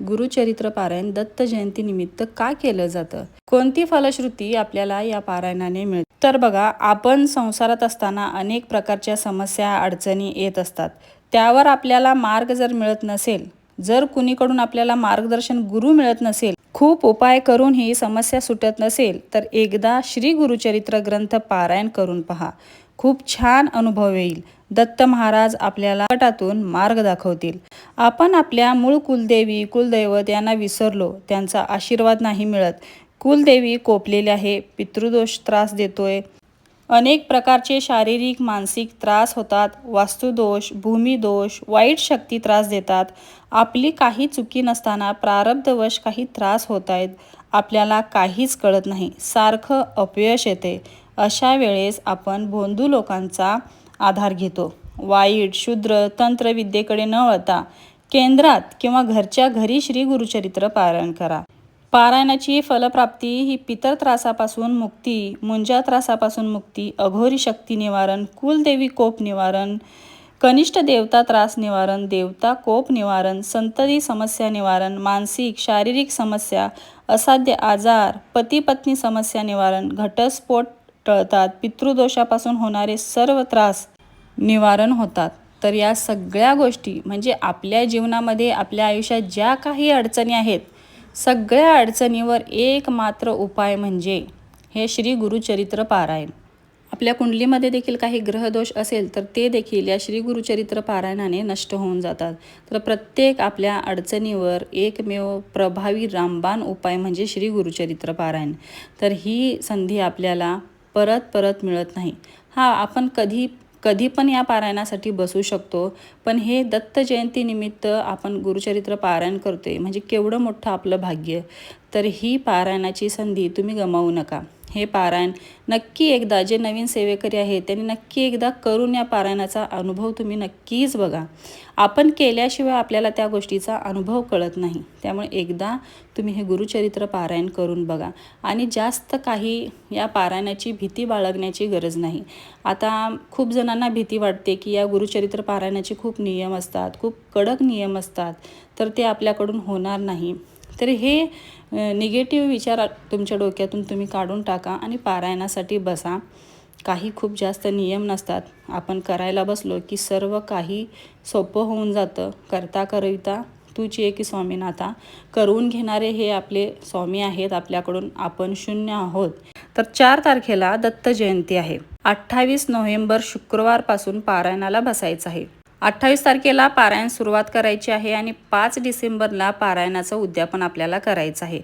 गुरुचरित्र पारायण दत्त जयंतीनिमित्त का केलं जातं? कोणती फलश्रुती आपल्याला या पारायणाने मिळते? तर बघा आपण संसारात असताना अनेक प्रकारच्या समस्या अडचणी येत असतात. त्यावर आपल्याला मार्ग जर मिळत नसेल जर कुणीकडून आपल्याला मार्गदर्शन गुरु मिळत नसेल खूप उपाय करून ही समस्या सुटत नसेल तर एकदा श्री गुरुचरित्र ग्रंथ पारायण करून पहा. खूप छान अनुभव येईल. दत्त महाराज आपल्याला गटातून मार्ग दाखवतील. आपण आपल्या मूळ कुलदेवी कुलदैवत यांना विसरलो त्यांचा आशीर्वाद नाही मिळत. कुलदेवी कोपलेली आहे पितृदोष त्रास देतोय. अनेक प्रकारचे शारीरिक मानसिक त्रास होतात. वास्तुदोष भूमिदोष वाईट शक्ती त्रास देतात. आपली काही चुकी नसताना प्रारब्धवश काही त्रास होत आहेत. आपल्याला काहीच कळत नाही. सारखं अपयश येते. अशा वेळेस आपण भोंदू लोकांचा आधार घेतो. वाईट शूद्र तंत्रविद्येकडे न वळता केंद्रात किंवा घरच्या घरी श्री गुरुचरित्र पारायण करा. पारायणाची फलप्राप्ती ही पितर त्रासापासून मुक्ती मुंजा त्रासापासून मुक्ती अघोरी शक्ती निवारण कुलदेवी कोप निवारण कनिष्ठ देवता त्रास निवारण देवता कोप निवारण संतती समस्या निवारण मानसिक शारीरिक समस्या असाध्य आजार पती पत्नी समस्या निवारण घटस्फोट टळतात. पितृदोषापासून होणारे सर्व त्रास निवारण होतात. तर या सगळ्या गोष्टी म्हणजे आपल्या जीवनामध्ये आपल्या आयुष्यात ज्या काही अडचणी आहेत सगळ्या अडचणीवर एक मात्र उपाय म्हणजे हे श्री गुरुचरित्र पारायण. आपल्या कुंडलीमध्ये देखील काही ग्रहदोष असेल तर ते देखील या श्री गुरुचरित्र पारायणाने नष्ट होऊन जातात. तर प्रत्येक आपल्या अडचणीवर एकमेव प्रभावी रामबाण उपाय म्हणजे श्री गुरुचरित्र पारायण. तर ही संधी आपल्याला परत परत मिळत नाही. हा आपण कधी कधी पण या पारायणासाठी बसू शकतो पण हे दत्त जयंतीनिमित्त आपण गुरुचरित्र पारायण करतोय म्हणजे केवढं मोठं आपलं भाग्य. तर ही पारायणाची संधी तुम्ही गमावू नका. हे पारायण. नक्की एकदा जे नवीन सेवेकरी आहेत त्यांनी नक्की एकदा करून या पारायणाचा अनुभव तुम्ही नक्कीच बघा. आपण केल्याशिवाय आपल्याला त्या गोष्टीचा अनुभव कळत नाही. त्यामुळे एकदा तुम्ही हे गुरुचरित्र पारायण करून बघा. आणि जास्त काही या पारायणाची भीती बाळगण्याची गरज नाही. आता खूप जणांना भीती वाटते की या गुरुचरित्र पारायणाचे खूप नियम असतात खूप कडक नियम असतात तर ते आपल्याकडून होणार नाही. तर हे निगेटिव्ह विचार तुमच्या डोक्यातून तुम्ही काढून टाका आणि पारायणासाठी बसा. काही खूप जास्त नियम नसतात. आपण करायला बसलो की सर्व काही सोपं होऊन जातं. करता करविता तुची एक स्वामीनाथा. करून घेणारे हे आपले स्वामी आहेत. आपल्याकडून आपण शून्य आहोत. तर चार तारखेला दत्त जयंती आहे. अठ्ठावीस नोव्हेंबर शुक्रवारपासून पारायणाला बसायचं आहे. अठ्ठावीस तारखेला पारायण सुरुवात करायची आहे आणि पाच डिसेंबरला पारायणाचं उद्यापन आपल्याला करायचं आहे.